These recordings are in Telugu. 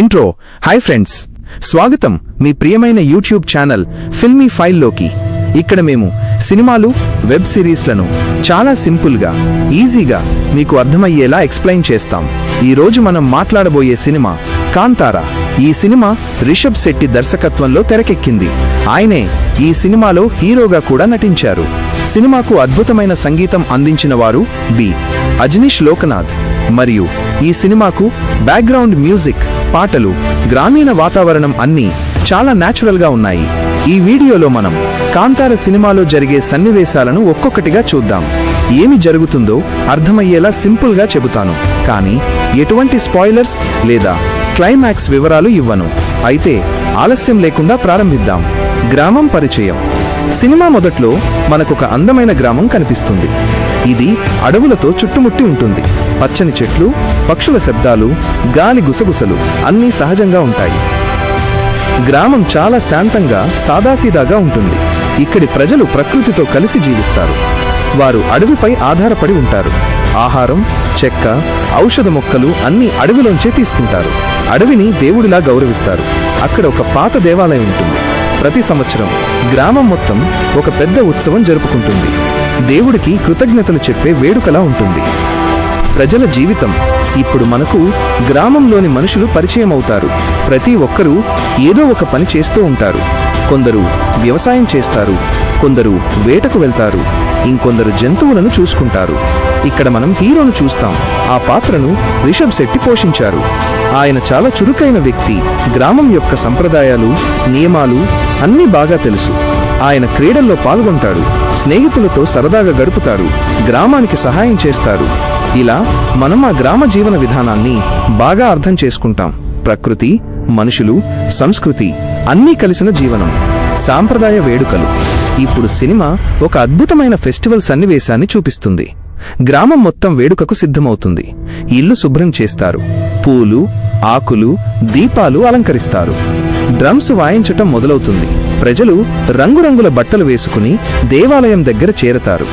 ఇంట్రో. Hi friends. స్వాగతం మీ ప్రియమైన యూట్యూబ్ ఛానల్ ఫిల్మీ ఫైల్లోకి. ఇక్కడ మేము సినిమాలు వెబ్ సిరీస్లను చాలా సింపుల్గా ఈజీగా మీకు అర్థమయ్యేలా ఎక్స్ప్లెయిన్ చేస్తాం. ఈ రోజు మనం మాట్లాడబోయే సినిమా కాంతారా. ఈ సినిమా రిషబ్ శెట్టి దర్శకత్వంలో తెరకెక్కింది. ఆయనే ఈ సినిమాలో హీరోగా కూడా నటించారు. సినిమాకు అద్భుతమైన సంగీతం అందించిన వారు బి. అజనీష్ లోకనాథ్ మరియు ఈ సినిమాకు బ్యాక్గ్రౌండ్ మ్యూజిక్ పాటలు గ్రామీణ వాతావరణం అన్నీ చాలా న్యాచురల్గా ఉన్నాయి. ఈ వీడియోలో మనం కాంతార సినిమాలో జరిగే సన్నివేశాలను ఒక్కొక్కటిగా చూద్దాం. ఏమి జరుగుతుందో అర్థమయ్యేలా సింపుల్గా చెబుతాను. కానీ ఎటువంటి స్పాయిలర్స్ లేదా క్లైమాక్స్ వివరాలు ఇవ్వను. అయితే ఆలస్యం లేకుండా ప్రారంభిద్దాం. గ్రామం పరిచయం. సినిమా మొదట్లో మనకొక అందమైన గ్రామం కనిపిస్తుంది. ఇది అడవులతో చుట్టుముట్టి ఉంటుంది. పచ్చని చెట్లు పక్షుల శబ్దాలు గాలి గుసగుసలు అన్నీ సహజంగా ఉంటాయి. గ్రామం చాలా శాంతంగా సాదాసీదాగా ఉంటుంది. ఇక్కడి ప్రజలు ప్రకృతితో కలిసి జీవిస్తారు. వారు అడవిపై ఆధారపడి ఉంటారు. ఆహారం చెక్క ఔషధ మొక్కలు అన్నీ అడవిలోంచే తీసుకుంటారు. అడవిని దేవుడిలా గౌరవిస్తారు. అక్కడ ఒక పాత దేవాలయం ఉంటుంది. ప్రతి సంవత్సరం గ్రామం మొత్తం ఒక పెద్ద ఉత్సవం జరుపుకుంటుంది. దేవుడికి కృతజ్ఞతలు చెప్పే వేడుకలా ఉంటుంది. ప్రజల జీవితం ఇప్పుడు మనకు గ్రామంలోని మనుషులు పరిచయం అవుతారు ప్రతి ఒక్కరూ ఏదో ఒక పని చేస్తూ ఉంటారు. కొందరు వ్యవసాయం చేస్తారు. కొందరు వేటకు వెళ్తారు. ఇంకొందరు జంతువులను చూసుకుంటారు. ఇక్కడ మనం హీరోను చూస్తాం. ఆ పాత్రను రిషబ్ శెట్టి పోషించారు. ఆయన చాలా చురుకైన వ్యక్తి. గ్రామం యొక్క సంప్రదాయాలు నియమాలు అన్నీ బాగా తెలుసు. ఆయన క్రీడల్లో పాల్గొంటాడు. స్నేహితులతో సరదాగా గడుపుతారు. గ్రామానికి సహాయం చేస్తారు. ఇలా మనం ఆ గ్రామ జీవన విధానాన్ని బాగా అర్థం చేసుకుంటాం. ప్రకృతి మనుషులు సంస్కృతి అన్నీ కలిసిన జీవనం. సాంప్రదాయ వేడుకలు. ఇప్పుడు సినిమా ఒక అద్భుతమైన ఫెస్టివల్ సన్నివేశాన్ని చూపిస్తుంది. గ్రామం మొత్తం వేడుకకు సిద్ధమవుతుంది. ఇల్లు శుభ్రం చేస్తారు. పూలు ఆకులు దీపాలు అలంకరిస్తారు. డ్రమ్స్ వాయించటం మొదలవుతుంది. ప్రజలు రంగురంగుల బట్టలు వేసుకుని దేవాలయం దగ్గర చేరతారు.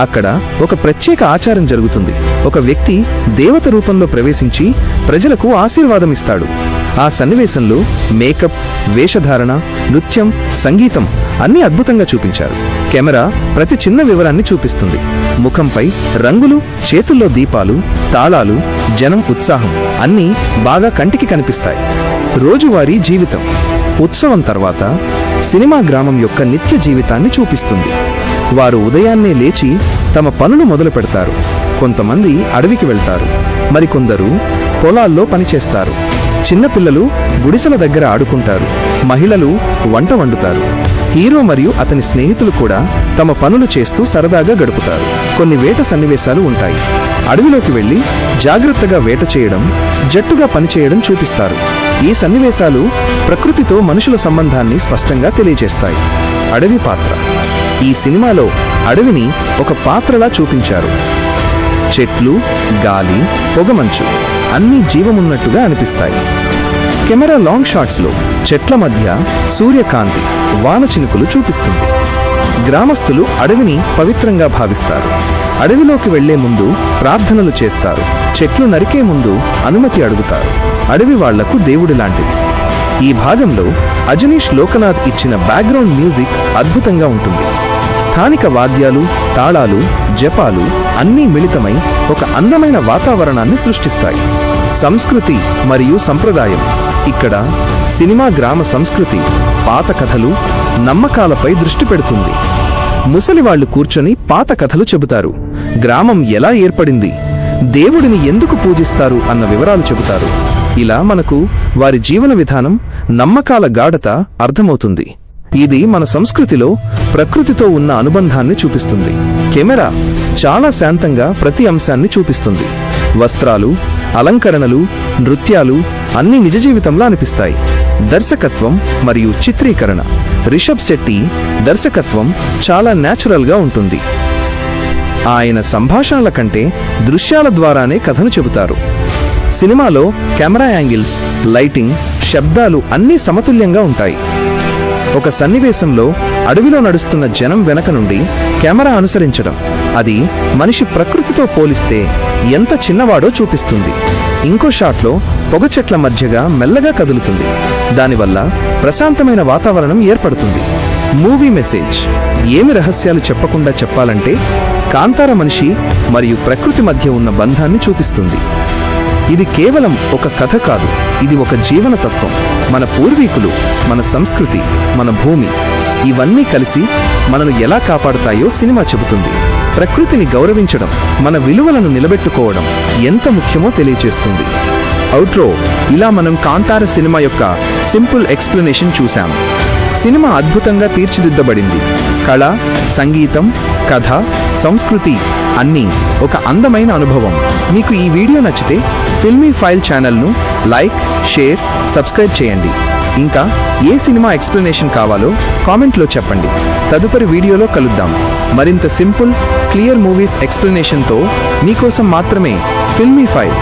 అక్కడ ఒక ప్రత్యేక ఆచారం జరుగుతుంది. ఒక వ్యక్తి దేవత రూపంలో ప్రవేశించి ప్రజలకు ఆశీర్వాదమిస్తాడు ఆ సన్నివేశంలో మేకప్ వేషధారణ నృత్యం సంగీతం అన్నీ అద్భుతంగా చూపించారు. కెమెరా ప్రతి చిన్న వివరాన్ని చూపిస్తుంది. ముఖంపై రంగులు చేతుల్లో దీపాలు తాళాలు జనం ఉత్సాహం అన్నీ బాగా కంటికి కనిపిస్తాయి. రోజువారీ జీవితం. ఉత్సవం తర్వాత సినిమా గ్రామం యొక్క నిత్య జీవితాన్ని చూపిస్తుంది. వారు ఉదయాన్నే లేచి తమ పనులు మొదలు పెడతారు. కొంతమంది అడవికి వెళ్తారు. మరికొందరు పొలాల్లో పనిచేస్తారు. చిన్నపిల్లలు గుడిసెల దగ్గర ఆడుకుంటారు. మహిళలు వంట వండుతారు. హీరో మరియు అతని స్నేహితులు కూడా తమ పనులు చేస్తూ సరదాగా గడుపుతారు. కొన్ని వేట సన్నివేశాలు ఉంటాయి. అడవిలోకి వెళ్ళి జాగ్రత్తగా వేట చేయడం జట్టుగా పనిచేయడం చూపిస్తారు. ఈ సన్నివేశాలు ప్రకృతితో మనుషుల సంబంధాన్ని స్పష్టంగా తెలియజేస్తాయి. అడవి పాత్ర. ఈ సినిమాలో అడవిని ఒక పాత్రలా చూపించారు. చెట్లు గాలి పొగమంచు అన్నీ జీవమున్నట్టుగా అనిపిస్తాయి. కెమెరా లాంగ్ షాట్స్లో చెట్ల మధ్య సూర్యకాంతి వాన చినుకులు చూపిస్తుంది. గ్రామస్తులు అడవిని పవిత్రంగా భావిస్తారు. అడవిలోకి వెళ్ళే ముందు ప్రార్థనలు చేస్తారు. చెట్లు నరికే ముందు అనుమతి అడుగుతారు. అడవి వాళ్ళకు దేవుడి లాంటిది. ఈ భాగంలో అజనీష్ లోకనాథ్ ఇచ్చిన బ్యాక్గ్రౌండ్ మ్యూజిక్ అద్భుతంగా ఉంటుంది. స్థానిక వాద్యాలు తాళాలు జపాలు అన్నీ మిళితమై ఒక అందమైన వాతావరణాన్ని సృష్టిస్తాయి. సంస్కృతి మరియు సంప్రదాయం. ఇక్కడ సినిమా గ్రామ సంస్కృతి పాత కథలు నమ్మకాలపై దృష్టి పెడుతుంది. ముసలివాళ్ళు కూర్చొని పాత కథలు చెబుతారు. గ్రామం ఎలా ఏర్పడింది? దేవుడిని ఎందుకు పూజిస్తారు అన్న వివరాలు చెబుతారు. ఇలా మనకు వారి జీవన విధానం నమ్మకాల గాఢత అర్థమవుతుంది. ఇది మన సంస్కృతిలో ప్రకృతితో ఉన్న అనుబంధాన్ని చూపిస్తుంది. కెమెరా చాలా శాంతంగా ప్రతి అంశాన్ని చూపిస్తుంది. వస్త్రాలు అలంకరణలు నృత్యాలు అన్ని నిజ జీవితంలో అనిపిస్తాయి. దర్శకత్వం మరియు చిత్రీకరణ. రిషబ్ శెట్టి దర్శకత్వం చాలా న్యాచురల్గా ఉంటుంది. ఆయన సంభాషణల కంటే దృశ్యాల ద్వారానే కథను చెబుతారు. సినిమాలో కెమెరా యాంగిల్స్ లైటింగ్ శబ్దాలు అన్నీ సమతుల్యంగా ఉంటాయి. ఒక సన్నివేశంలో అడవిలో నడుస్తున్న జనం వెనక నుండి కెమెరా అనుసరించడం. అది మనిషి ప్రకృతితో పోలిస్తే ఎంత చిన్నవాడో చూపిస్తుంది. ఇంకో షాట్లో పొగ చెట్ల మధ్యగా మెల్లగా కదులుతుంది. దానివల్ల ప్రశాంతమైన వాతావరణం ఏర్పడుతుంది. Movie message. ఏమి రహస్యాలు చెప్పకుండా చెప్పాలంటే కాంతార మనిషి మరియు ప్రకృతి మధ్య ఉన్న బంధాన్ని చూపిస్తుంది. ఇది కేవలం ఒక కథ కాదు. ఇది ఒక జీవన తత్వం. మన పూర్వీకులు మన సంస్కృతి మన భూమి ఇవన్నీ కలిసి మనను ఎలా కాపాడుతాయో సినిమా చెబుతుంది. ప్రకృతిని గౌరవించడం మన విలువలను నిలబెట్టుకోవడం ఎంత ముఖ్యమో తెలియజేస్తుంది అవుట్రో ఇలా మనం కాంతార సినిమా యొక్క సింపుల్ ఎక్స్ప్లెనేషన్ చూశాం. సినిమా అద్భుతంగా తీర్చిదిద్దబడింది. కళ సంగీతం కథ సంస్కృతి అన్నీ ఒక అందమైన అనుభవం. మీకు ఈ వీడియో నచ్చితే ఫిల్మీ ఫైల్ ఛానల్ను లైక్ షేర్ సబ్స్క్రైబ్ చేయండి. ఇంకా ఏ సినిమా ఎక్స్ప్లెనేషన్ కావాలో కామెంట్లో చెప్పండి. తదుపరి వీడియోలో కలుద్దాం. మరింత సింపుల్ క్లియర్ మూవీస్ ఎక్స్ప్లెనేషన్తో మీకోసం మాత్రమే ఫిల్మీ ఫైవ్